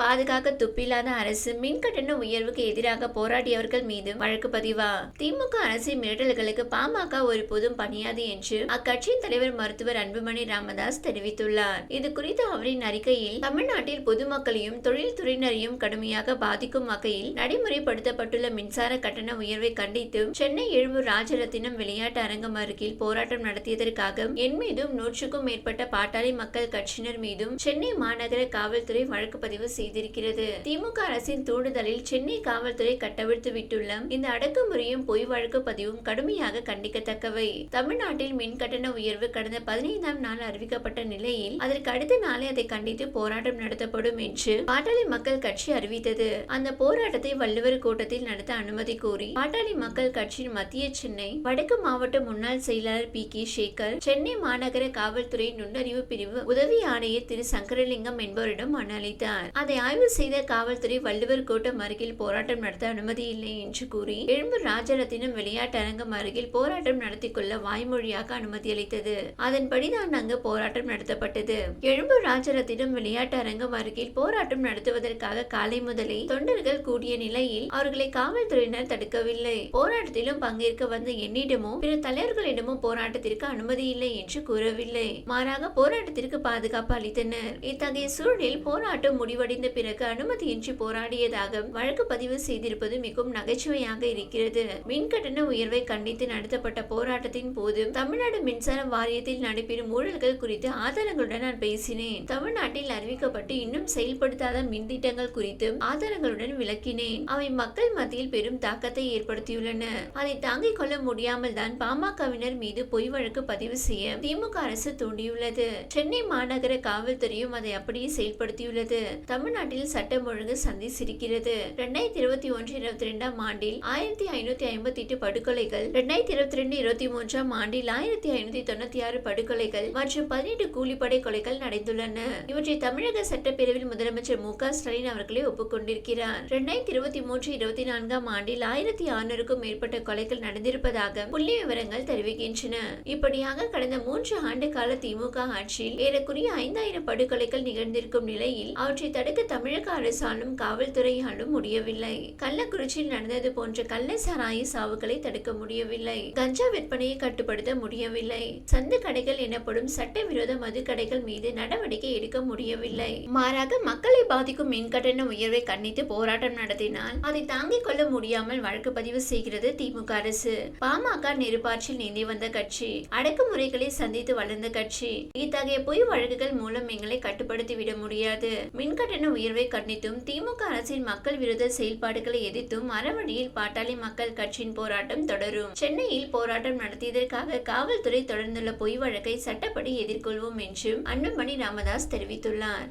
பாதுகாக்க துப்பில்லாத அரசு மின் கட்டண உயர்வுக்கு எதிராக போராடியவர்கள் மீது வழக்கு பதிவா? திமுக அரசின் மிரட்டல்களுக்கு பாமக ஒருபோதும் பணியாது என்று அக்கட்சியின் தலைவர் மருத்துவர் அன்புமணி ராமதாஸ் தெரிவித்துள்ளார். இது குறித்து அவரின் அறிக்கையில் தமிழ்நாட்டில் பொதுமக்களையும் தொழில்துறையினரையும் கடுமையாக பாதிக்கும் வகையில் நடைமுறைப்படுத்தப்பட்டுள்ள மின்சார கட்டண உயர்வை கண்டித்து சென்னை எழும்பூர் ராஜரத்தினம் விளையாட்டு அரங்கம் அருகில் போராட்டம் நடத்தியதற்காக என் மீதும் நூற்றுக்கும் மேற்பட்ட பாட்டாளி மக்கள் கட்சியினர் மீதும் சென்னை மாநகர காவல்துறை வழக்கு பதிவு செய்திருக்கிறது. திமுக அரசின் தூண்டுதலில் சென்னை காவல்துறை கட்டவிழ்த்து விட்டுள்ள இந்த அடக்குமுறையும் பொய் வழக்கு பதிவும் கடுமையாக கண்டிக்கத்தக்கவை. தமிழ்நாட்டில் மின் கட்டண உயர்வு கடந்த பதினைந்தாம் நாள் அறிவிக்கப்பட்ட நிலையில் அதற்கு அடுத்த நாளே அதை கண்டித்து போராட்டம் நடத்தப்படும் என்று பாட்டாளி மக்கள் கட்சி அறிவித்தது. அந்த போராட்டத்தை வள்ளுவர் கூட்டத்தில் நடத்த அனுமதி கோரி பாட்டாளி மக்கள் கட்சியின் மத்திய சென்னை வடக்கு மாவட்ட முன்னாள் செயலாளர் பி. கே. சேகர் சென்னை மாநகர காவல்துறை நுண்ணறிவு பிரிவு உதவி ஆணையர் திரு. சங்கரலிங்கம் என்பவரிடம் மனு அளித்தார். அதை ஆய்வு செய்த காவல்துறை வள்ளுவர் கோட்டம் அருகில் போராட்டம் நடத்த அனுமதி இல்லை என்று கூறி எழும்பூர் ராஜரத்தினம் விளையாட்டு அரங்கம் அருகில் போராட்டம் நடத்தி கொள்ள வாய்மொழியாக அனுமதி அளித்தது. அதன்படிதான் அங்கு போராட்டம் நடத்தப்பட்டது. எழும்பூர் ராஜரத்தினம் விளையாட்டு அரங்கம் அருகில் போராட்டம் நடத்துவதற்காக காலை முதலே தொண்டர்கள் கூடிய நிலையில் அவர்களை காவல்துறையினர் தடுக்கவில்லை. போராட்டத்திலும் பங்கேற்க வந்த என்னிடமோ பிற தலைவர்களிடமோ போராட்டத்திற்கு அனுமதி இல்லை என்று கூறவில்லை. மாறாக போராட்டத்திற்கு பாதுகாப்பு அளித்தனர். இத்தகைய சூழலில் போராட்டம் முடிவடைந்த பிறகு அனுமதியின்றி போராடியதாக வழக்கு பதிவு செய்திருப்பது மிகவும் நகைச்சுவையாக இருக்கிறது. மின் கட்டண உயர்வை கண்டித்து நடத்தப்பட்ட போராட்டத்தின் போது தமிழ்நாடு மின்சார வாரியத்தில் நடைபெறும் ஊழல்கள் குறித்து ஆதாரங்களுடன் நான் பேசினேன். தமிழ்நாட்டில் அறிவிக்கப்பட்டு இன்னும் செயல்படுத்தாத மின் திட்டங்கள் குறித்து ஆதாரங்களுடன் விளக்கினேன். அவை மக்கள் மத்தியில் பெரும் தாக்கத்தை ஏற்படுத்தியுள்ளன. அதை தாங்கிக் கொள்ள முடியாமல் தான் பாமகவினர் மீது பொய் வழக்கு பதிவு செய்ய திமுக அரசு தூண்டியுள்ளது. சென்னை மாநகர காவல்துறையும் அதை அப்படியே செயல்படுத்தியுள்ளது. தமிழ்நாட்டில் சட்டம் ஒழுங்கு சந்தி சிரிக்கிறது இருபத்தி ஒன்று இருபத்தி ரெண்டாம் ஆண்டில் ஆயிரத்தி ஐநூத்தி ஐம்பத்தி எட்டு படுகொலைகள் ரெண்டாயிரத்தி இருபத்தி ரெண்டு இருபத்தி மூன்றாம் ஆண்டில் ஆயிரத்தி ஐநூத்தி தொண்ணூத்தி ஆறு படுகொலைகள் மற்றும் பதினெட்டு கூலிப்படை கொலைகள் நடந்துள்ளன. இவற்றை தமிழக சட்டப்பேரவையில் முதலமைச்சர் மு க ஸ்டாலின் அவர்களே ஒப்புக்கொண்டிருக்கிறார். ரெண்டாயிரத்தி இருபத்தி மூன்று இருபத்தி நான்காம் ஆண்டில் ஆயிரத்தி ஆறுநூறுக்கும் மேற்பட்ட கொலைகள் நடந்திருப்பதாக புள்ளி விவரங்கள் தெரிவிக்கின்றன. இப்படியாக கடந்த மூன்று ஆண்டு கால திமுக ஆட்சியில் ஏறக்குறைய ஐந்தாயிரம் படுகொலைகள் நிகழ்ந்திருக்கும் நிலையில் அவற்றை தடுக்க தமிழக அரசாலும் காவல்துறையாலும் முடியவில்லை. கள்ளக்குறிச்சியில் நடந்தது போன்ற கள்ள சாராய சாவுகளை தடுக்க முடியவில்லை. கஞ்சா விற்பனையை கட்டுப்படுத்த முடியவில்லை. சந்து கடைகள் எனப்படும் சட்டவிரோத மது கடைகள் மீது நடவடிக்கை எடுக்க முடியவில்லை. மாறாக மக்களை பாதிக்கும் மின் கட்டண உயர்வை கண்டித்து போராட்டம் நடத்தினால் அதை தாங்கிக் கொள்ள முடியாமல் வழக்கு பதிவு செய்கிறது திமுக அரசு. பாமக நெருப்பாற்றில் நீந்தி வந்த கட்சி அடக்குமுறைகளை சந்தித்து வளர்ந்த கட்சி. இத்தகைய பொய் வழக்குகள் மூலம் எங்களை கட்டுப்படுத்திவிட முடியாது. மின்கட்டண உயர்வை கண்டித்தும் திமுக அரசின் மக்கள் விரோத செயல்பாடுகளை எதிர்த்தும் அறவழியில் பாட்டாளி மக்கள் கட்சியின் போராட்டம் தொடரும். சென்னையில் போராட்டம் நடத்தியதற்காக காவல்துறை தொடர்ந்துள்ள பொய் வழக்கை சட்டப்படி எதிர்கொள்வோம் என்றும் அன்புமணி ராமதாஸ் தெரிவித்துள்ளார்.